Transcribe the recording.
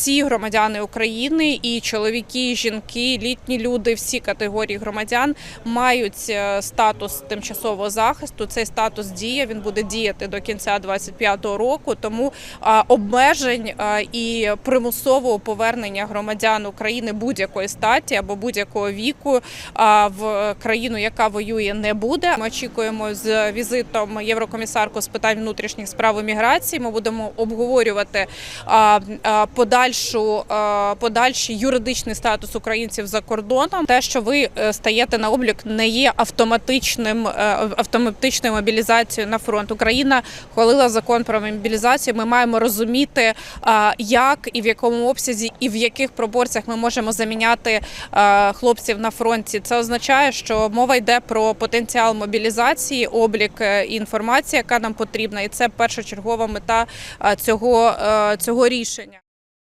всі громадяни України, і чоловіки, і жінки, літні люди, всі категорії громадян мають е, статус тимчасового захисту. Цей статус діє. Він буде діяти до кінця 2025 року. Тому обмежень і примусового повернення громадян України будь-якої статі або будь-якого віку в країну, яка воює, не буде. Ми очікуємо з візитом єврокомісарку з питань внутрішніх справ і міграції. Ми будемо обговорювати а, подальшу подальший юридичний статус українців за кордоном. Те, що ви е, стаєте на облік, не є автоматичним е, автоматичною мобілізацією на фронт. Україна хвалила закон про мобілізацію. Ми маємо розуміти, як і в якому обсязі, і в яких пропорціях ми можемо заміняти е, хлопців на фронті. Це означає, що мова йде про потенціал мобілізації, облік е, і інформація, яка нам потрібна, і це першочергова мета е, цього, е, цього рішення.